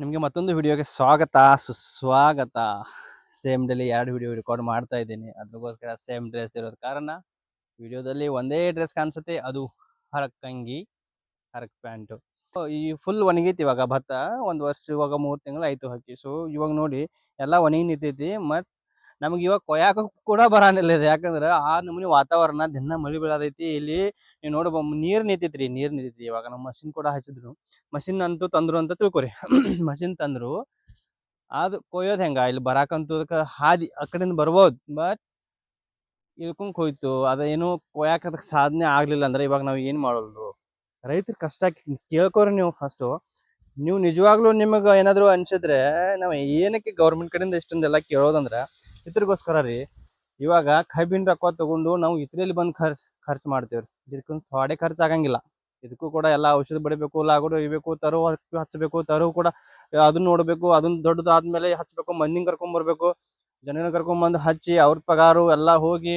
ನಿಮಗೆ ಮತ್ತೊಂದು ವಿಡಿಯೋಗೆ ಸ್ವಾಗತ, ಸುಸ್ವಾಗತ. ಸೇಮ್ ಡೇಲಿ ಎರಡು ವಿಡಿಯೋ ರೆಕಾರ್ಡ್ ಮಾಡ್ತಾ ಇದ್ದೀನಿ. ಅದಕ್ಕೋಸ್ಕರ ಸೇಮ್ ಡ್ರೆಸ್ ಇರೋದ ಕಾರಣ ವಿಡಿಯೋದಲ್ಲಿ ಒಂದೇ ಡ್ರೆಸ್ ಕಾಣಿಸುತ್ತೆ, ಅದು ಹರಕ್ಕಂಗಿ, ಹರಕ್ ಪ್ಯಾಂಟು. ಈ ಫುಲ್ ಒಣಗೈತಿ ಇವಾಗ ಭತ್ತ, ಒಂದು ವರ್ಷ ಇವಾಗ ಮೂರು ತಿಂಗಳು ಆಯಿತು ಹಾಕಿ ಸೊ ಇವಾಗ ನೋಡಿ, ಎಲ್ಲ ಒಣಗಿ ನಿಂತೈತಿ ಮತ್ತು ನಮ್ಗೆ ಇವಾಗ ಕೊಯ್ಯಾಕ ಕೂಡ ಬರಾನಿಲ್ಲ ಇದು. ಯಾಕಂದ್ರೆ ಆ ನಮೂನಿ ವಾತಾವರಣ ದಿನ ಮಳೆ ಬೀಳದೈತಿ. ಇಲ್ಲಿ ನೀವು ನೋಡ್ಬ, ನೀರು ನಿಂತೈತ್ರಿ, ನೀರು ನಿಂತೈತಿ ಇವಾಗ ನಮ್ಮ ಮಷಿನ್ ಕೂಡ ಹಚ್ಚಿದ್ರು. ಮಷಿನ್ ಅಂತೂ ತಂದ್ರು ಅಂತ ತಿಳ್ಕೊರಿ. ಮಷಿನ್ ತಂದ್ರು. ಅದು ಕೊಯ್ಯೋದು ಹೆಂಗ? ಇಲ್ಲಿ ಬರಾಕಂತೂ ಅದಕ್ಕೆ ಹಾದಿ ಆ ಕಡೆಯಿಂದ ಬರ್ಬೋದು. ಬಟ್ ಇಳ್ಕೊಂಡ್ ಹೋಯ್ತು. ಅದೇನು ಕೊಯ್ಯಾಕ ಅದಕ್ಕೆ ಸಾಧನೆ ಆಗ್ಲಿಲ್ಲ ಅಂದ್ರೆ ಇವಾಗ ನಾವು ಏನ್ ಮಾಡೋದು? ರೈತರ ಕಷ್ಟ ಕೇಳ್ಕೊರಿ ನೀವು ಫಸ್ಟು ನೀವು ನಿಜವಾಗ್ಲೂ ನಿಮಗೆ ಏನಾದ್ರು ಅನ್ಸಿದ್ರೆ ನಾವು ಏನಕ್ಕೆ ಗೌರ್ಮೆಂಟ್ ಕಡೆಯಿಂದ ಇಷ್ಟೊಂದೆಲ್ಲ ಕೇಳೋದಂದ್ರೆ ಇದ್ರಿಗೋಸ್ಕರ ರೀ. ಇವಾಗ ಕಬ್ಬಿನ ರೊಕ್ಕ ತಗೊಂಡು ನಾವು ಇದ್ರಲ್ಲಿ ಬಂದು ಖರ್ಚು ಖರ್ಚು ಮಾಡ್ತೇವ್ರಿ. ಇದಕ್ಕೊಂದು ಥೋಡೆ ಖರ್ಚು ಆಗಂಗಿಲ್ಲ ಇದಕ್ಕೂ ಕೂಡ ಎಲ್ಲ ಔಷಧ ಬಡಿಬೇಕು, ಲಾಗೋಡು ಇಬೇಕು ತರು ಹಚ್ಚಬೇಕು, ತರು ಕೂಡ ಅದನ್ನ ನೋಡಬೇಕು, ಅದನ್ನ ದೊಡ್ಡದಾದ್ಮೇಲೆ ಹಚ್ಚಬೇಕು, ಮಂದಿನ ಕರ್ಕೊಂಡ್ ಬರ್ಬೇಕು. ಜನನ ಕರ್ಕೊಂಡ್ ಬಂದು ಹಚ್ಚಿ ಅವ್ರ ಪಗಾರು ಎಲ್ಲ ಹೋಗಿ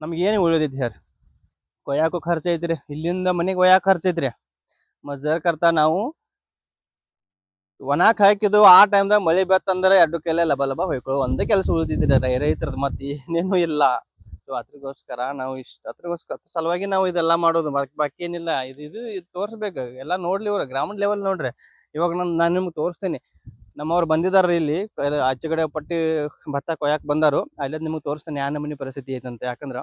ನಮ್ಗೆ ಏನು ಉಳಿದೈತಿ ಸರ್ ಕೊಯ್ಯಾಕು ಖರ್ಚು ಐತ್ರಿ. ಇಲ್ಲಿಂದ ಮನೆಗೆ ಒಯ್ಯಾಕ ಖರ್ಚು ಐತ್ರಿ. ಮಜರ್ ಕರ್ತಾ ನಾವು ಒಣಾಕ್ ಹಾಕಿದ್ದು ಆ ಟೈಮ್ದಾಗ ಮಳೆ ಬತ್ತಂದ್ರೆ ಎರಡು ಕೆಲೆ ಲಬ ಲಬ ಹೊಯ್ಕೊಳ್ಳೋ ಒಂದೇ ಕೆಲಸ ಉಳಿದಿದ್ದೀರ ರೈತರದ್ದು ಮತ್ತೆ ಏನೇನು ಇಲ್ಲ. ಸೊ ಅದ್ರಗೋಸ್ಕರ ನಾವು ಇಷ್ಟ ಅದ್ರಗೋಸ್ಕರ ಅದ್ರ ಸಲುವಾಗಿ ನಾವು ಇದೆಲ್ಲ ಮಾಡೋದು. ಬಾಕಿ ಏನಿಲ್ಲ ಇದು ಇದು ತೋರಿಸ್ಬೇಕು. ಎಲ್ಲ ನೋಡ್ಲಿ ಇವ್ರ. ಗ್ರಾಮೀಣ ಲೆವೆಲ್ ನೋಡ್ರಿ. ಇವಾಗ ನಾನು ನಾನು ನಿಮ್ಗೆ ತೋರಿಸ್ತೀನಿ. ನಮ್ಮವ್ರು ಬಂದಿದಾರ ಇಲ್ಲಿ. ಆಚೆ ಕಡೆ ಪಟ್ಟಿ ಭತ್ತ ಕೊಯ್ಯಾಕ್ ಬಂದಾರು. ಅಲ್ಲೇ ನಿಮ್ಗೆ ತೋರಿಸ್ತೇನೆ. ಯಾವ ನಮೂನಿ ಪರಿಸ್ಥಿತಿ ಐತಂತ. ಯಾಕಂದ್ರೆ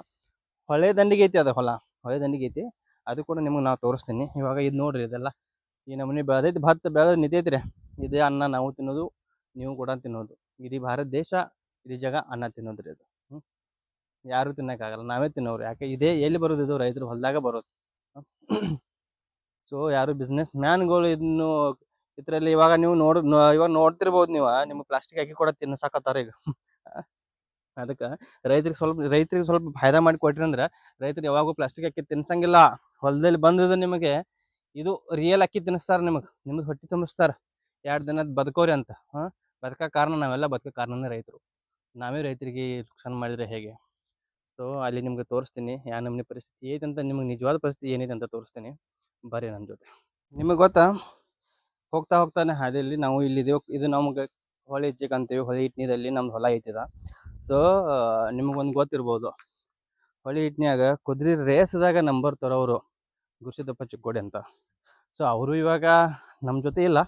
ಹೊಳೆ ದಂಡಿಗೆ ಐತಿ ಅದು ಹೊಲ. ಹೊಳೆ ದಂಡಿಗೆ ಐತಿ. ಅದು ಕೂಡ ನಿಮ್ಗೆ ನಾವು ತೋರಿಸ್ತೀನಿ. ಇವಾಗ ಇದು ನೋಡ್ರಿ ಇದೆಲ್ಲ. ಈ ನಮೂನಿ ಬೆಳೆದೈತಿ. ಭತ್ತ ಬೆಳೆದ್ ನಿಂತೈತ್ರಿ. ಇದೇ ಅನ್ನ ನಾವು ತಿನ್ನೋದು, ನೀವು ಕೂಡ ತಿನ್ನೋದು. ಇಡೀ ಭಾರತ ದೇಶ, ಇಡೀ ಜಗ ಅನ್ನ ತಿನ್ನೋದ್ರಿ ಇದು ಹ್ಮ್. ಯಾರು ತಿನ್ನೋಕ್ಕಾಗಲ್ಲ, ನಾವೇ ತಿನ್ನೋರು. ಯಾಕೆ ಇದೇ ಎಲ್ಲಿ ಬರೋದು ಇದು? ರೈತರು ಹೊಲದಾಗ ಬರೋದು. ಸೊ ಯಾರು ಬಿಸ್ನೆಸ್ ಮ್ಯಾನ್ಗಳು ಇದನ್ನು ಇದರಲ್ಲಿ ಇವಾಗ ನೀವು ನೋಡ್ ಇವಾಗ ನೋಡ್ತಿರ್ಬೋದು ನೀವು ನಿಮ್ಗೆ ಪ್ಲಾಸ್ಟಿಕ್ ಹಾಕಿ ಕೂಡ ತಿನ್ನಸಾಕತ್ತಾರ ಈಗ. ಅದಕ್ಕೆ ರೈತರಿಗೆ ಸ್ವಲ್ಪ ರೈತರಿಗೆ ಸ್ವಲ್ಪ ಫಾಯ್ದಾ ಮಾಡಿ ಕೊಟ್ರಿ ಅಂದ್ರೆ, ರೈತರು ಯಾವಾಗೂ ಪ್ಲಾಸ್ಟಿಕ್ ಅಕ್ಕಿ ತಿನ್ಸಂಗಿಲ್ಲ. ಹೊಲದಲ್ಲಿ ಬಂದದ್ದು ನಿಮಗೆ, ಇದು ರಿಯಲ್ ಅಕ್ಕಿ ತಿನ್ನಿಸ್ತಾರೆ ನಿಮಗೆ. ನಿಮ್ಗೆ ಹೊಟ್ಟೆ ತುಂಬಿಸ್ತಾರ. ಎರಡು ದಿನದ ಬದುಕೋರಿ ಅಂತ. ಹಾಂ, ಬದುಕ ಕಾರಣ ನಾವೆಲ್ಲ ಬದುಕೋ ಕಾರಣನೇ ರೈತರು. ನಾವೇ ರೈತರಿಗೆ ನುಕ್ಸಾನ್ ಮಾಡಿದ್ರೆ ಹೇಗೆ? ಸೊ ಅಲ್ಲಿ ನಿಮ್ಗೆ ತೋರಿಸ್ತೀನಿ ಯಾವ ನಮ್ಮನೆ ಪರಿಸ್ಥಿತಿ ಐತೆ ಅಂತ ನಿಮ್ಗೆ ನಿಜವಾದ ಪರಿಸ್ಥಿತಿ ಏನಿದೆ ಅಂತ ತೋರಿಸ್ತೀನಿ. ಬರ್ರಿ ನನ್ನ ಜೊತೆ. ನಿಮಗೆ ಗೊತ್ತಾ? ಹೋಗ್ತಾ ಹೋಗ್ತಾನೆ ಹಾದಿಯಲ್ಲಿ ನಾವು ಇಲ್ಲಿದ್ದೇವೆ ಇದು ನಮ್ಗೆ ಹೊಳೆ ಇಚ್ಚಿಕ್ ಅಂತೀವಿ. ಹೊಳೆ ಇಟ್ನಿದಲ್ಲಿ ನಮ್ದು ಹೊಲ ಐತಿದ. ಸೊ ನಿಮಗೊಂದು ಗೊತ್ತಿರ್ಬೋದು. ಹೊಳೆ ಹಿಟ್ನ್ಯಾಗ ಕುದುರೆ ರೇಸ್ದಾಗ ನಂಬರ್ ತರೋರು ಗುರುಸಿದ್ದಪ್ಪ ಚಿಕ್ಕೋಡಿ ಅಂತ. ಸೊ ಅವರು ಇವಾಗ ನಮ್ಮ ಜೊತೆ ಇಲ್ಲ.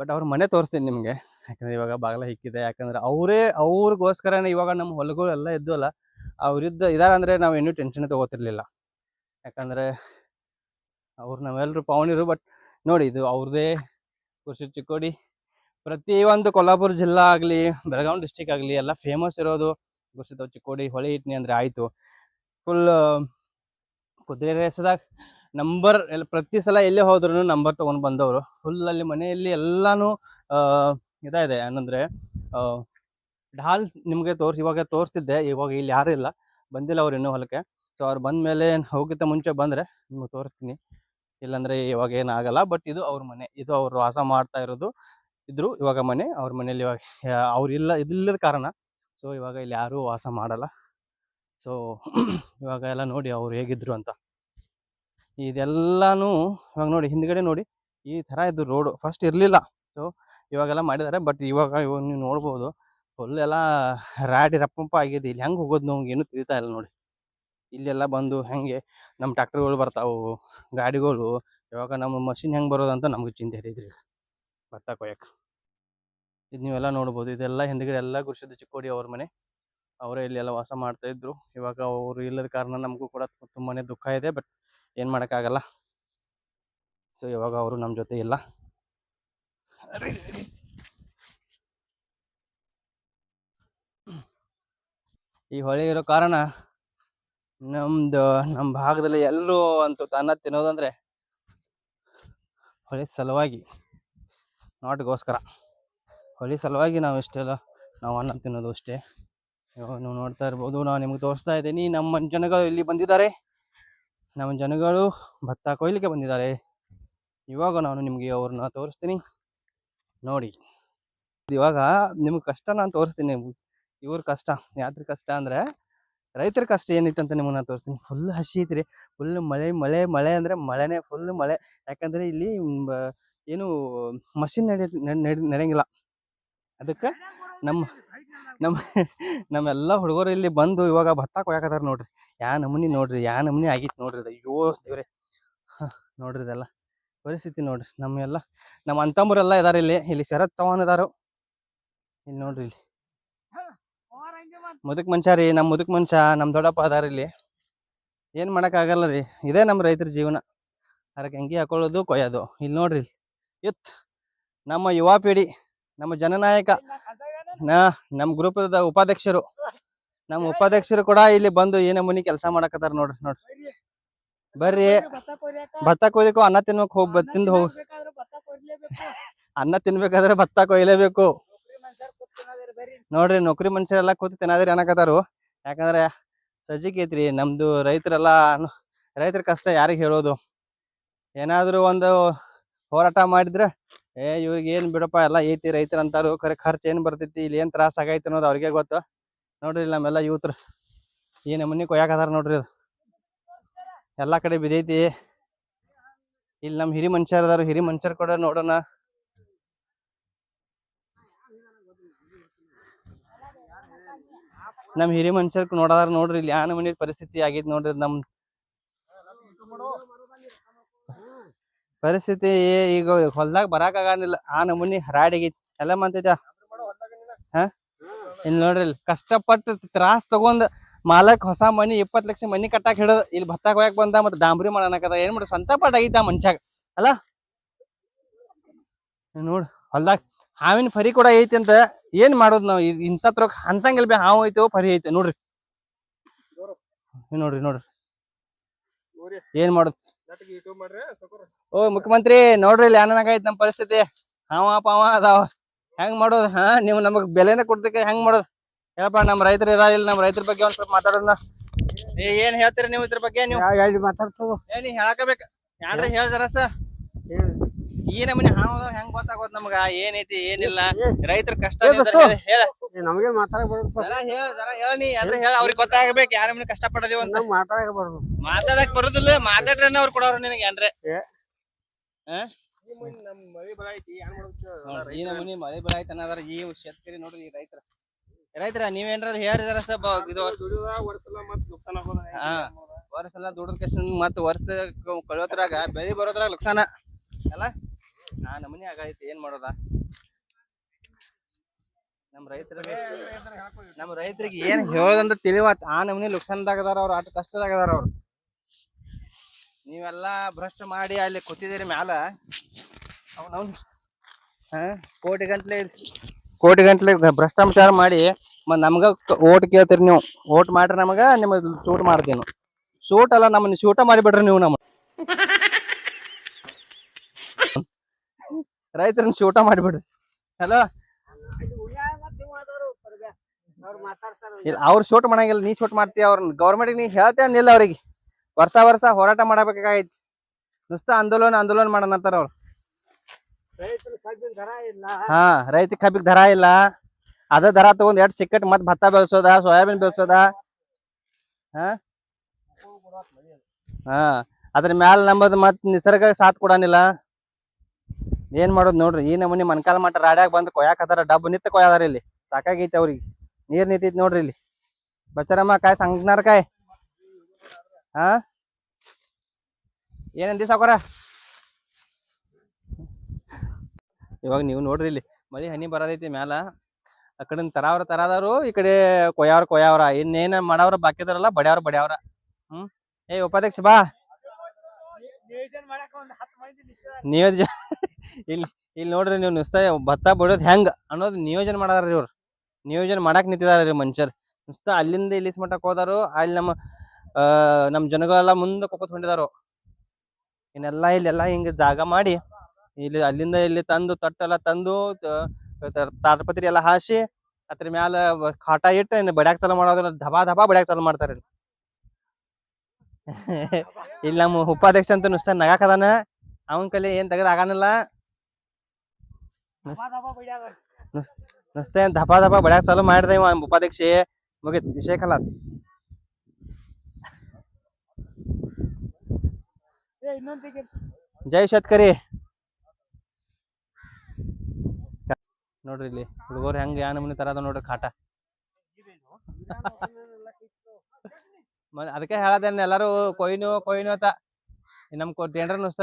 ಬಟ್ ಅವ್ರ ಮನೆ ತೋರಿಸ್ತೀನಿ ನಿಮಗೆ. ಯಾಕಂದ್ರೆ ಇವಾಗ ಬಾಗಲ ಹಿಕ್ಕಿದೆ. ಯಾಕಂದ್ರೆ ಅವರೇ, ಅವ್ರಿಗೋಸ್ಕರನೇ ಇವಾಗ ನಮ್ಮ ಹೊಲಗಳು ಎಲ್ಲ ಅಲ್ಲ ಅವ್ರಿದ್ದ ಇದಾರ ಅಂದ್ರೆ ನಾವು ಇನ್ನೂ ಟೆನ್ಷನ್ ತಗೋತಿರ್ಲಿಲ್ಲ. ಯಾಕಂದ್ರೆ ಅವ್ರು ನಾವೆಲ್ಲರೂ ಪಾವನಿರು ಬಟ್ ನೋಡಿ ಇದು ಅವ್ರದ್ದೇ ಕೃಷಿ ಚಿಕ್ಕೋಡಿ. ಒಂದು ಕೊಲ್ಲಾಪುರ ಜಿಲ್ಲಾ ಆಗಲಿ, ಬೆಳಗಾವಿ ಡಿಸ್ಟಿಕ್ ಆಗಲಿ, ಎಲ್ಲ ಫೇಮಸ್ ಇರೋದು ಗುರುಸಿದ ಚಿಕ್ಕೋಡಿ, ಹೊಳೆ ಇಟ್ನಿ ಅಂದ್ರೆ ಆಯಿತು. ಫುಲ್ ಕುದುರೆ ರೇಸ್ದಾಗ ನಂಬರ್ ಎಲ್ಲ ಪ್ರತಿ ಸಲ ಎಲ್ಲೇ ಹೋದ್ರು ನಂಬರ್ ತೊಗೊಂಡು ಬಂದವರು. ಫುಲ್ ಅಲ್ಲಿ ಮನೆಯಲ್ಲಿ ಎಲ್ಲಾನು ಇದಾಗಿದೆ ಏನಂದ್ರೆ ಢಾಲ್ ನಿಮಗೆ ತೋರಿಸಿ, ಇವಾಗ ತೋರಿಸಿದ್ದೆ. ಇವಾಗ ಇಲ್ಲಿ ಯಾರು ಇಲ್ಲ. ಬಂದಿಲ್ಲ ಅವ್ರು ಇನ್ನೂ ಹೊಲಕ್ಕೆ. ಸೊ ಅವ್ರು ಬಂದ ಮೇಲೆ ಹೋಗಿದ್ದ ಮುಂಚೆ ಬಂದರೆ ನಿಮ್ಗೆ ತೋರಿಸ್ತೀನಿ. ಇಲ್ಲಾಂದರೆ ಇವಾಗ ಏನಾಗಲ್ಲ ಬಟ್ ಇದು ಅವ್ರ ಮನೆ. ಇದು ಅವರು ವಾಸ ಮಾಡ್ತಾ ಇರೋದು. ಇದ್ರು ಇವಾಗ ಮನೆ. ಅವ್ರ ಮನೇಲಿ ಇವಾಗ ಅವ್ರು ಇಲ್ಲ, ಇದಿಲ್ಲದ ಕಾರಣ. ಸೊ ಇವಾಗ ಇಲ್ಲಿ ಯಾರೂ ವಾಸ ಮಾಡಲ್ಲ. ಸೊ ಇವಾಗ ಎಲ್ಲ ನೋಡಿ ಅವ್ರು ಹೇಗಿದ್ರು ಅಂತ. ಇದೆಲ್ಲಾನು ಇವಾಗ ನೋಡಿ, ಹಿಂದ್ಗಡೆ ನೋಡಿ, ಈ ಥರ ಇದು ರೋಡು ಫಸ್ಟ್ ಇರಲಿಲ್ಲ. ಸೊ ಇವಾಗೆಲ್ಲ ಮಾಡಿದ್ದಾರೆ ಬಟ್ ಇವಾಗ ಇವಾಗ ನೀವು ನೋಡ್ಬೋದು ಫುಲ್ ಎಲ್ಲ ರಾಡಿ ರಪ್ಪಂಪ ಆಗಿದೆ. ಇಲ್ಲಿ ಹೆಂಗೆ ಹೋಗೋದು ನಮ್ಗೆ ಏನು ತಿಳಿತಾ ಇಲ್ಲ ನೋಡಿ. ಇಲ್ಲೆಲ್ಲ ಬಂದು ಹೆಂಗೆ, ನಮ್ಮ ಟ್ಯಾಕ್ಟರ್ಗಳು ಬರ್ತಾವು, ಗಾಡಿಗಳು, ಇವಾಗ ನಮ್ಮ ಮಷಿನ್ ಹೆಂಗೆ ಬರೋದಂತ ನಮ್ಗೆ ಚಿಂತೆ ಇದ್ರಿ ಭತ್ತ ಕೊಯ್ಯಕ್ಕೆ ಇದು ನೀವೆಲ್ಲ ನೋಡ್ಬೋದು, ಇದೆಲ್ಲ ಹಿಂದ್ಗಡೆ ಎಲ್ಲ ಗುರುಸಿದ ಚಿಕ್ಕೋಡಿ ಅವ್ರ ಮನೆ. ಅವರೇ ಇಲ್ಲಿ ವಾಸ ಮಾಡ್ತಾ ಇದ್ರು. ಇವಾಗ ಅವರು ಇಲ್ಲದ ಕಾರಣ ನಮಗೂ ಕೂಡ ತುಂಬಾ ದುಃಖ ಇದೆ ಬಟ್ ಏನು ಮಾಡೋಕ್ಕಾಗಲ್ಲ. ಸೊ ಇವಾಗ ಅವರು ನಮ್ಮ ಜೊತೆ ಇಲ್ಲ. ಈ ಹೊಳೆ ಇರೋ ಕಾರಣ ನಮ್ದು ನಮ್ಮ ಭಾಗದಲ್ಲಿ ಎಲ್ಲರೂ ಅಂತೂ ಅನ್ನ ತಿನ್ನೋದಂದ್ರೆ ಹೊಳೆ ಸಲುವಾಗಿ ನಾಟ್ಗೋಸ್ಕರ. ಹೊಳೆ ಸಲುವಾಗಿ ನಾವು ಇಷ್ಟೆಲ್ಲ ನಾವು ಅನ್ನ ತಿನ್ನೋದು ಅಷ್ಟೇ. ನೀವು ನೋಡ್ತಾ ಇರ್ಬೋದು ನಾವು ನಿಮ್ಗೆ ತೋರಿಸ್ತಾ ಇದ್ದೀನಿ ನಮ್ಮ ಜನಗಳು ಇಲ್ಲಿ ಬಂದಿದ್ದಾರೆ. ನಮ್ಮ ಜನಗಳು ಭತ್ತ ಕೊಯ್ಲಿಕ್ಕೆ ಬಂದಿದ್ದಾರೆ. ಇವಾಗ ನಾನು ನಿಮಗೆ ಅವ್ರನ್ನ ತೋರಿಸ್ತೀನಿ. ನೋಡಿ. ಇವಾಗ ನಿಮ್ಗೆ ಕಷ್ಟ ನಾನು ತೋರಿಸ್ತೀನಿ ಇವ್ರ ಕಷ್ಟ, ಯಾತ್ರ ಕಷ್ಟ ಅಂದರೆ ರೈತರ ಕಷ್ಟ ಏನಿತ್ತು ಅಂತ ನಿಮಗೆ ನಾನು ತೋರಿಸ್ತೀನಿ. ಫುಲ್ ಹಸಿ ಐತ್ರಿ. ಫುಲ್ ಮಳೆ ಮಳೆ ಮಳೆ ಅಂದರೆ ಮಳೆನೇ ಫುಲ್ ಮಳೆ. ಯಾಕಂದರೆ ಇಲ್ಲಿ ಏನು ಮಷಿನ್ ನಡೆಯ ನಡಿ ನಡೆಯಂಗಿಲ್ಲ ಅದಕ್ಕೆ ನಮ್ಮ ನಮ್ಮ ನಮ್ಮೆಲ್ಲ ಹುಡುಗರು ಇಲ್ಲಿ ಬಂದು ಇವಾಗ ಭತ್ತ ಕೊಯ್ಯಾಕತ್ತಾರ ನೋಡ್ರಿ. ಯಾ ನಮೂನಿ ನೋಡ್ರಿ, ಯಾ ನಮೂನಿ ಆಗಿತ್ತು ನೋಡ್ರಿ ಅಯ್ಯೋ ದೇವ್ರೆ. ನೋಡ್ರಿ ಇದೆಲ್ಲ. ಪರಿಸ್ಥಿತಿ ನೋಡ್ರಿ ನಮ್ಮೆಲ್ಲ. ನಮ್ಮ ಅಂತಂಬರೆಲ್ಲ ಇದಾರೆ ಇಲ್ಲಿ. ಇಲ್ಲಿ ಶರತ್ ಚೌಹಾನ್ ಇದಾರು. ಇಲ್ಲಿ ನೋಡ್ರಿ ಇಲ್ಲಿ. ಮುದುಕ್ ಮನುಷ್ಯ ರೀ ನಮ್ಮ ಮುದುಕ್ ಮನುಷ್ಯ ನಮ್ಮ ದೊಡ್ಡಪ್ಪ ಅದಾರ ಇಲ್ಲಿ. ಏನು ಆಗಲ್ಲ ರೀ. ಇದೇ ನಮ್ಮ ರೈತರ ಜೀವನ. ಅದಕ್ಕೆ ಅಂಗಿ ಹಾಕೊಳ್ಳೋದು, ಕೊಯ್ಯೋದು. ಇಲ್ಲಿ ನೋಡ್ರಿ ಇತ್ ನಮ್ಮ ಯುವ ಪೀಡಿ, ನಮ್ಮ ಜನನಾಯಕ. ನಮ್ಮ ಗ್ರೂಪದ ಉಪಾಧ್ಯಕ್ಷರು. ನಮ್ಮ ಉಪಾಧ್ಯಕ್ಷರು ಕೂಡ ಇಲ್ಲಿ ಬಂದು ಏನೇ ಮುನಿ ಕೆಲಸ ಮಾಡಕತ್ತಾರ ನೋಡ್ರಿ ನೋಡ್ರಿ. ಬರ್ರಿ. ಭತ್ತ ಕೊಯ್ಲಿಕ್ಕೂ ಅನ್ನ ತಿನ್ಬೇಕು ಹೋಗಿ ತಿಂದು ಹೋಗ್ ಅನ್ನ ತಿನ್ಬೇಕಾದ್ರೆ ಭತ್ತ ಕೊಯ್ಲೇಬೇಕು. ನೋಡ್ರಿ ನೌಕರಿ ಮನುಷ್ಯರೆಲ್ಲ ಕೂತು ತಿನ್ನೋದ್ರಿ ಅನ್ನಕತ್ತಾರು. ಯಾಕಂದ್ರೆ ಸಜ್ಜಿಗೆ ಐತ್ರಿ ನಮ್ದು ರೈತರೆಲ್ಲ ರೈತರ ಕಷ್ಟ ಯಾರಿಗೆ ಹೇಳೋದು? ಏನಾದ್ರು ಒಂದು ಹೋರಾಟ ಮಾಡಿದ್ರೆ ಏ, ಇವ್ರಿಗೆ ಏನ್ ಬಿಡಪ್ಪ, ಎಲ್ಲ ಐತಿ ರೈತರು ಅಂತಾರು, ಖರೆ ಖರ್ಚು ಏನ್ ಬರ್ತೈತಿ, ಇಲ್ಲಿ ಏನ್ ತ್ರಾಸ ಆಗೈತಿ ಅನ್ನೋದು ಅವ್ರಿಗೆ ಗೊತ್ತು. ನೋಡ್ರಿ ನಮ್ಮೆಲ್ಲ ಯೂತ್ರು. ಈ ನಮೂನಿ ಅದಾರ ನೋಡ್ರಿ ಅದು ಎಲ್ಲಾ ಕಡೆ ಬಿದೈತಿ ಇಲ್ಲಿ ನಮ್ಮ ಹಿರಿ ಮನುಷ್ಯರ್ ಅದಾರು, ಹಿರಿ ಮನುಷ್ಯರ್ ಕೂಡ ನೋಡೋಣ. ನಮ್ಮ ಹಿರಿ ಮನುಷ್ಯರ್ ನೋಡದಾರ ನೋಡ್ರಿ, ಇಲ್ಲಿ ಯಾನ ನಮೂನಿ ಪರಿಸ್ಥಿತಿ ಆಗೈತಿ ನೋಡ್ರಿ ನಮ್ ಪರಿಸ್ಥಿತಿ ಈಗ ಹೊಲ್ದಾಗ ಬರಾಕ್ ಆಗಂಗಿಲ್ಲ. ಆ ನಮೂನಿ ಹರಾಡಿ ಆಗೈತಿ ಎಲ್ಲ ಮಂತೈತ. ಹಾ? ಇಲ್ಲಿ ನೋಡ್ರಿ ಕಷ್ಟಪಟ್ಟು ತ್ರಾಸ್ ತಗೊಂಡ್ ಮಾಲಕ್ ಹೊಸ ಮನಿ ಇಪ್ಪತ್ ಲಕ್ಷ ಮನಿ ಕಟ್ಟಾಕ್ ಹಿಡದ ಇಲ್ಲಿ ಭತ್ತ ಹೋಯಕ್ ಬಂದ ಮತ್ತೆ ಡಾಂಬ್ರಿ ಮಾಡನಕದ ಏನ್ ಮಾಡ್ರಿ ಸ್ವಂತ ಪಟ್ ಆಗಿದ್ದ ಆ ಮನ್ಷ್ಯಾಗ. ಅಲ್ಲ? ನೋಡ್ ಹೊಲ್ದಾಗ ಹಾವಿನ ಫರಿ ಕೂಡ ಐತಿ ಅಂತ ಏನ್ ಮಾಡೋದ್ ನಾವ್? ಇಂತ ಇಂಥ ತರ ಹನ್ಸಂಗಿಲ್ ಬಿ ಹಾವು ಐತೆ ಫರಿ ಐತೆ ನೋಡ್ರಿ. ನೋಡ್ರಿ ನೋಡ್ರಿ. ಏನ್ ಮಾಡೋದ್? ಓ ಮುಖ್ಯಮಂತ್ರಿ ನೋಡ್ರಿ ಇಲ್ಲಿ ಏನಾಗೈತಿ ನಮ್ ಪರಿಸ್ಥಿತಿ. ಹಾವ ಪಾವ ಅದಾವ. ಹೆಂಗ್ ಮಾಡೋದು? ಹಾ ನೀವು ನಮಗ್ ಬೆಲೆನ ಕೊಡ್ದಕ್ಕೆ ಹೆಂಗ್ ಮಾಡೋದು? ಹೇಳಪ್ಪ ನಮ್ ರೈತರು ಇದಾರ ಇಲ್ಲಿ ನಮ್ ರೈತರ ಬಗ್ಗೆ ಒಂದ್ ಸ್ವಲ್ಪ ಮಾತಾಡೋಣ ಏ ಏನ್ ಹೇಳ್ತೀರಿ ನೀವು ಇದ್ರ ಬಗ್ಗೆ ನೀವು? ಮಾತಾಡ್ತೀವಿ ಏನ್ ಏ ನೀ ಹೇಳಕಬೇಕ. ಯಾರ ಹೇಳ್ದಾರ ಸರ್? ಈ ನಮೂನಿ ಹಾವ ಹೆಂಗ್ ಗೊತ್ತಾಗೋದ್ ನಮ್ಗ? ಏನೈತಿ ಏನಿಲ್ಲ. ರೈತರ ಕಷ್ಟ ಹೇಳ- ಹೇಳ ನಮಗೆ ಮಾತಾಡಕ್ ಬರುತ್ತೆ ಜರ ಹೇಳ ಜರ ಹೇಳ ನೀ ಏನ್ರ ಹೇಳ ಅವ್ರಿಗೆ ಗೊತ್ತಾಗಬೇಕು ಯಾರ ಮನೆ ಕಷ್ಟ ಪಡದೇವ ಅಂತ. ನಮ್ಗೆ ಮಾತಾಡಕ್ ಬರೋದು ಮಾತಾಡಕ್ ಬರುದಿಲ್ಲ ಮಾತಾಡ್ರೇನೆ ಅವ್ರು ಕೊಡೋರು ನಿನಗೆ ಏನ್ರೆ ಈ ನಮೂನಿ ಮಳೆ ಬರ ಆಯ್ತು ಅನ್ನೋದ್ರ ಈ ಶೇತಕರಿ ನೋಡ್ರಿ ಈ ರೈತರ. ರೈತರ ನೀವೇನ್ರ ಹೇಳ್ರಿ ಜರ ಸಬ್ ಇದು ಹಾ. ವರ್ಷ ಎಲ್ಲ ದುಡ್ದ ಕಷ್ಟ ಮತ್ತ ವರ್ಷ ಕಳೋತ್ರಾಗ ಕಳಿಯೋದ್ರಾಗ ಬೆಳಿ ಬರೋದ್ರಾಗ ಲಕ್ಷಾನ ಅಲ್ಲ ನಾ ನಮನಿ ಆಗೈತಿ ಏನ್ ಮಾಡೋದ? ನಮ್ ರೈತರಿಗೆ ನಮ್ಮ ರೈತರಿಗೆ ಏನ್ ಹೇಳೋದಂತ ತಿಳಿವಾತ್ ಆ ನಮೂನಿ ಲುಕ್ಸಾನ್ದಾಗ ಅದಾರ ಅವ್ರು ಅಷ್ಟು ಕಷ್ಟದಾಗ ಅದಾರ ಅವ್ರು. ನೀವೆಲ್ಲ ಭ್ರಷ್ಟ ಮಾಡಿ ಅಲ್ಲಿ ಕೂತಿದ್ದೀರಿ ಮ್ಯಾಲ. ಅವ್ನವ್ನ್ ಹಾ ಕೋಟಿ ಗಂಟ್ಲೆ ಕೋಟಿ ಗಂಟ್ಲೆ ಭ್ರಷ್ಟಾಚಾರ ಮಾಡಿ ಮತ್ ನಮ್ಗ ಓಟ್ ಕೇಳ್ತೀರಿ ನೀವು. ಓಟ್ ಮಾಡ್ರಿ ನಮಗ ನಿಮ್ಮ ಸೂಟ್ ಮಾಡ್ತೀವಿ ನಾವು ಸೂಟ್ ಅಲ್ಲ ನಮ್ಮನ್ನ ಶೂಟ ಮಾಡಿಬಿಡ್ರಿ ನೀವು ನಮ್ಮ ರೈತರನ್ನ ಶೂಟ ಮಾಡಿಬಿಡ್ರಿ. ಹಲೋ ಇಲ್ಲ ಅವ್ರು ಶೂಟ್ ಮಾಡಂಗಿಲ್ಲ ನೀ ಶೂಟ್ ಮಾಡ್ತೀಯ ಅವ್ರ ಗೌರ್ಮೆಂಟ್ ನೀ ಹೇಳ್ತೇನಿಲ್ಲ ಅವ್ರಿಗೆ. ವರ್ಷ ವರ್ಷ ಹೋರಾಟ ಮಾಡಬೇಕಾಗೈತಿ. ನುಸ್ತ ಆಂದೋಲನ ಆಂದೋಲನ ಮಾಡೋಣ ಅಂತಾರ ಅವ್ರು ಹಾ ರೈತ ಕಬ್ಬಿಗೆ ದರ ಇಲ್ಲ. ಅದ ದರ ತಗೊಂಡ್ ಎರಡು ಸಿಕ್ಕಟ್ ಮತ್ ಭತ್ತ ಬೆಳ್ಸೋದ ಸೋಯಾಬೀನ್ ಬೆಳ್ಸೋದ? ಹಾ? ಹಾ ಅದ್ರ ಮ್ಯಾಲ ನಮ್ಮದು ಮತ್ ನಿಸರ್ಗ ಸಾಥ್ ಕೊಡಾನಿಲ್ಲ ಏನ್ ಮಾಡೋದ್ ನೋಡ್ರಿ ಈ ನಮೂನಿ ಮನ್ಕಾಲ್ ಮಟ್ಟ ರಾಡ್ಯಾಗ ಬಂದ್ ಕೊಯ್ಯಾಕತ್ತಾರ ಡಬ್ ನಿತ್ತ ಕೊಯ್ಯಾದಾರ ಇಲ್ಲಿ. ಸಾಕಾಗೈತಿ ಅವ್ರಿಗೆ. ನೀರ್ ನಿಂತೈತಿ ನೋಡ್ರಿ ಇಲ್ಲಿ. ಬಚ್ಚರಮ್ಮ ಕಾಯಿ, ಸಂಗ್ನಾರ ಕಾಯಿ. ಹಾ? ಏನಂದಿ ಸಾಕೋರ ಇವಾಗ ನೀವು ನೋಡ್ರಿ ಇಲ್ಲಿ, ಮಳಿ ಹನಿ ಬರದೈತಿ ಮ್ಯಾಲ. ಆ ಕಡೆ ತರಾವ್ರ ತರಾದವ್ರು, ಈ ಕಡೆ ಕೊಯ್ಯವ್ರ ಕೊಯ್ಯವ್ರ. ಇನ್ನೇನ ಮಾಡವ್ರ ಬಾಕಿ ಇದಾರಲ್ಲ ಬಡ್ಯಾವ್ರ ಬಡ್ಯಾವ್ರ. ಹ್ಮ್? ಏ, ಉಪಾಧ್ಯಕ್ಷ ಬಾ. ನಿಯೋಜನೆ ಇಲ್ಲಿ ಇಲ್ಲಿ ನೋಡ್ರಿ ನೀವು ನುಸ್ತ ಭತ್ತ ಬಿಡೋದ್ ಹೆಂಗ್ ಅನ್ನೋದು ನಿಯೋಜನೆ ಮಾಡಾರ್ರಿ ಇವ್ರು. ನಿಯೋಜನೆ ಮಾಡಕ್ ನಿಂತಿದಾರ ರೀ ಮನುಷ್ಯರ್. ನುಸ್ತ ಅಲ್ಲಿಂದ ಇಲ್ಲಿ ಮಟ್ಟಕ್ ಹೋದಾರು ಅಲ್ಲಿ ನಮ್ಮ ನಮ್ಮ ನಮ್ ಜನಗಳೆಲ್ಲ ಮುಂದೆ ಕೊಕ್ಕೊತ್ ಹೊಂಟಿದಾರು. ಇನ್ನೆಲ್ಲ ಇಲ್ಲೆಲ್ಲ ಹಿಂಗೆ ಜಾಗ ಮಾಡಿ ಇಲ್ಲಿ ಅಲ್ಲಿಂದ ಇಲ್ಲಿ ತಂದು ತಟ್ಟೆಲ್ಲ ತಂದು ತಾರಪತ್ರಿ ಎಲ್ಲ ಹಾಸಿ ಅದ್ರ ಮ್ಯಾಲ ಕಾಟ ಇಟ್ಟು ಇನ್ನು ಬಡ್ಯಾಕ್ ಚಾಲು ಮಾಡೋದ್ರ ಧಬಾ ಧಬಾ ಬಡ್ಯಾಕ್ ಚಾಲು ಮಾಡ್ತಾರೆ ಇಲ್ಲಿ ನಮ್ಮ ಉಪಾಧ್ಯಕ್ಷ ಅಂತ ನುಸ್ತ ನಗಾಕದಾನ ಅವನ್ ಕಲಿ ಏನ್ ತೆಗದ್ ಆಗಾನಿಲ್ಲ ನುಸ್ತೆ ಧಪಾ ಧಪಾ ಬಡ್ಯಾಕ್ ಚಾಲು ಮಾಡಿದೆ ಇವ ಉಪಾಧ್ಯಕ್ಷೆ. ಮುಗಿತ್ ವಿಷಯ ಕಲಾಸ್. ಜೈ ಶತ್ಕರಿ. ನೋಡ್ರಿ ಇಲ್ಲಿ ಹುಡುಗರು ಹೆಂಗ್ ಯಾ ನಮೂನಿ ತರ ಅದ ನೋಡ್ರಿ ಕಾಟ. ಅದಕ್ಕೆ ಹೇಳದೇನ್ ಎಲ್ಲಾರು ಕೊಯ್ನು ಕೊಯ್ನು ಅಂತ. ನಮ್ ಟೇಂಡ್ರ ನುಸ್ತ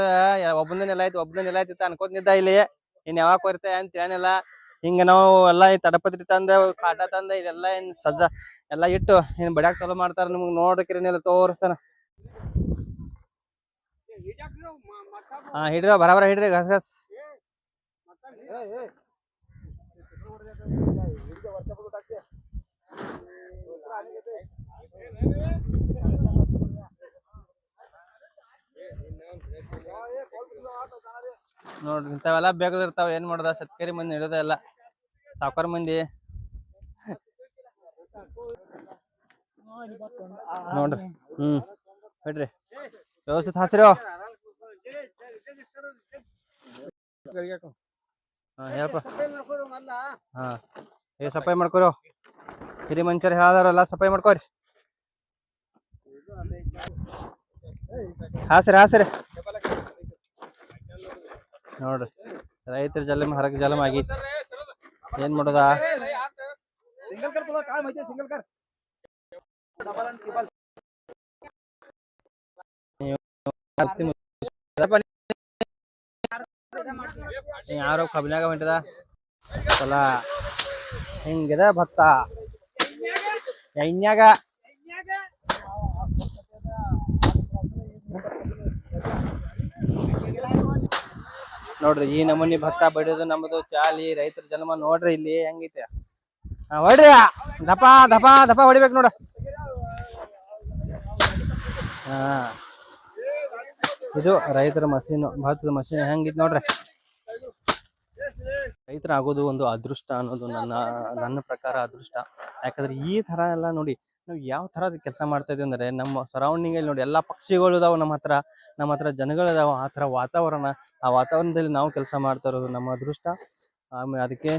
ಒಬ್ಬಂದ ನೆಲ ಐತಿ ಒಬ್ಬಂದ ನೆಲ ಐತಿ ಅನ್ಕೋತ ನಿದ್ದ ಇಲ್ಲಿ. ಇನ್ ಯಾವಾಗ ಕೊರಿತೆ ಅಂತ ಏನಿಲ್ಲ. ಹಿಂಗ ನಾವು ಎಲ್ಲಾ ಈ ತಡಪತ್ರಿ ತಂದ, ಕಾಟ ತಂದ, ಇದೆಲ್ಲ ಏನ್ ಸಜ್ಜ ಎಲ್ಲಾ ಇಟ್ಟು ಏನ್ ಬಡ್ಯಾಕ್ ಚಲೋ ಮಾಡ್ತಾರ ನಿಮ್ಗ್ ನೋಡ್ರಿಕಿರನೆಲ್ಲ ತೋರಿಸ್ತಾನ. ಹಾ, ಹಿಡ್ರಿ ಬರಬರ ಹಿಡ್ರಿ ಗಸ್ ಗಸ್ ನೋಡ್ರಿ, ಇಂಥವೆಲ್ಲ ಬೇಕಾದಿರ್ತಾವ ಏನ್ ಮಾಡೋದ? ಸತ್ಕರಿ ಮಂದಿ ಹಿಡಿದ ಎಲ್ಲ ಸಾವ್ಕಾರ ಮಂದಿ. ನೋಡ್ರಿ, ಹ್ಮ್. ಬಿಡ್ರಿ ವ್ಯವಸ್ಥಿತ ಹಾಸ್ರಿ ಹಾ ಹೇಳಪ್ಪ ಹಾ. ಏ ಸಫಾಯಿ ಮಾಡ್ಕೊರಿ ಹಿರಿ ಮಂಚರ್ ಹೇಳದಾರಲ್ಲ ಸಫಾಯಿ ಮಾಡ್ಕೋರಿ. ಹಾಸ್ರಿ ಹಾಸ್ರಿ. ನೋಡ್ರಿ ರೈತರ ಜಲಮ್ ಹರಕ ಜಲಮ್ ಆಗೈತಿ ಏನ್ ಮಾಡೋದ? ಸಿಂಗಲ್ ಮೈತೆ ಸಿಂಗಲ್ ಡಬಲ್ ಯಾರೋ ಕಬ್ಬಿನಾಗ ಹೊಂಟದ? ಸಲ ಹಿಂಗಿದೆ ಭತ್ತ. ಎಣ್ಣಾಗ ನೋಡ್ರಿ, ಈ ನಮೂನಿ ಭತ್ತ ಬಡಿಯೋದು ನಮ್ಮದು ಚಾಲಿ ರೈತರ ಜನ್ಮ ನೋಡ್ರಿ ಇಲ್ಲಿ ಹೆಂಗೈತೆ. ಹೊಡ್ರಿ. ದಪ ದಪ ದಪ ಹೊಡಿಬೇಕು ನೋಡ. ಹಾ. ಇದು ರೈತರ ಮಷೀನು, ಭತ್ತದ ಮಷೀನ್ ಹೆಂಗೈತೆ ನೋಡ್ರಿ. ರೈತರ ಆಗೋದು ಒಂದು ಅದೃಷ್ಟ ಅನ್ನೋದು ನನ್ನ ನನ್ನ ಪ್ರಕಾರ ಅದೃಷ್ಟ. ಯಾಕಂದ್ರೆ ಈ ತರ ಎಲ್ಲ ನೋಡಿ, ನಾವು ಯಾವ ತರ ಕೆಲಸ ಮಾಡ್ತಾ ಇದೀವಿ ಅಂದ್ರೆ ನಮ್ಮ ಸರೌಂಡಿಂಗ್ ಅಲ್ಲಿ ನೋಡಿ, ಎಲ್ಲಾ ಪಕ್ಷಿಗಳು ಇದಾವ ನಮ್ಮ ಹತ್ರ ನಮ್ಮ ಹತ್ರ ಜನಗಳಿದಾವ ಆ ತರ ವಾತಾವರಣ ಆ ವಾತಾವರಣದಲ್ಲಿ ನಾವು ಕೆಲಸ ಮಾಡ್ತಾ ಇರೋದು ನಮ್ಮ ಅದೃಷ್ಟ. ಆಮೇಲೆ ಅದಕ್ಕೆ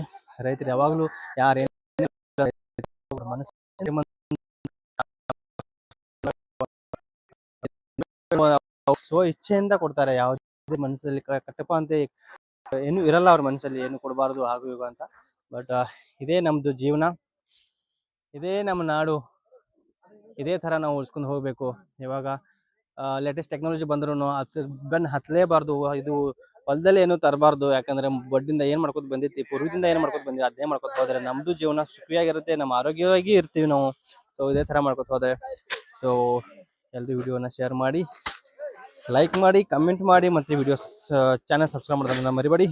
ರೈತರು ಯಾವಾಗಲೂ ಯಾರೇನು ಸ್ವ ಇಚ್ಛೆಯಿಂದ ಕೊಡ್ತಾರೆ. ಯಾವುದೇ ಮನಸ್ಸಲ್ಲಿ ಕಟ್ಟಪ್ಪ ಅಂತ ಏನು ಇರಲ್ಲ ಅವ್ರ ಮನಸ್ಸಲ್ಲಿ, ಏನು ಕೊಡಬಾರ್ದು ಹಾಗೂ ಇವು ಅಂತ. ಬಟ್ ಇದೇ ನಮ್ಮದು ಜೀವನ. ಇದೇ ನಮ್ಮ ನಾಡು. ಇದೇ ತರ ನಾವು ಉಳಿಸ್ಕೊಂಡು ಹೋಗಬೇಕು. ಇವಾಗ ಲೇಟೆಸ್ಟ್ ಟೆಕ್ನಾಲಜಿ ಬಂದ್ರು ಅದ್ರ ಬೆನ್ ಹತ್ತಲೇಬಾರ್ದು ಇದು ಹೊಲದಲ್ಲಿ ಏನು ತರಬಾರ್ದು. ಯಾಕಂದ್ರೆ ಬಡ್ಡಿಂದ ಏನ್ ಮಾಡ್ಕೋತ ಬಂದಿತ್ತು, ಪೂರ್ವದಿಂದ ಏನ್ ಮಾಡ್ಕೊತ ಬಂದಿವಿ ಅದೇ ಮಾಡ್ಕೊತ ಹೋದ್ರೆ ನಮ್ದು ಜೀವನ ಸುಖಿಯಾಗಿರುತ್ತೆ ನಮ್ಮ ಆರೋಗ್ಯವಾಗಿ ಇರ್ತೀವಿ ನಾವು. ಸೊ ಇದೇ ತರ ಮಾಡ್ಕೋತ ಹೋದ್ರೆ. ಸೊ ಎಲ್ರು ವಿಡಿಯೋನ ಶೇರ್ ಮಾಡಿ ಲೈಕ್ ಮಾಡಿ ಕಮೆಂಟ್ ಮಾಡಿ, ಮತ್ತೆ ವಿಡಿಯೋ ಚಾನಲ್ ಸಬ್ಸ್ಕ್ರೈಬ್ ಮಾಡೋದನ್ನ ಮರಿಬೇಡಿ.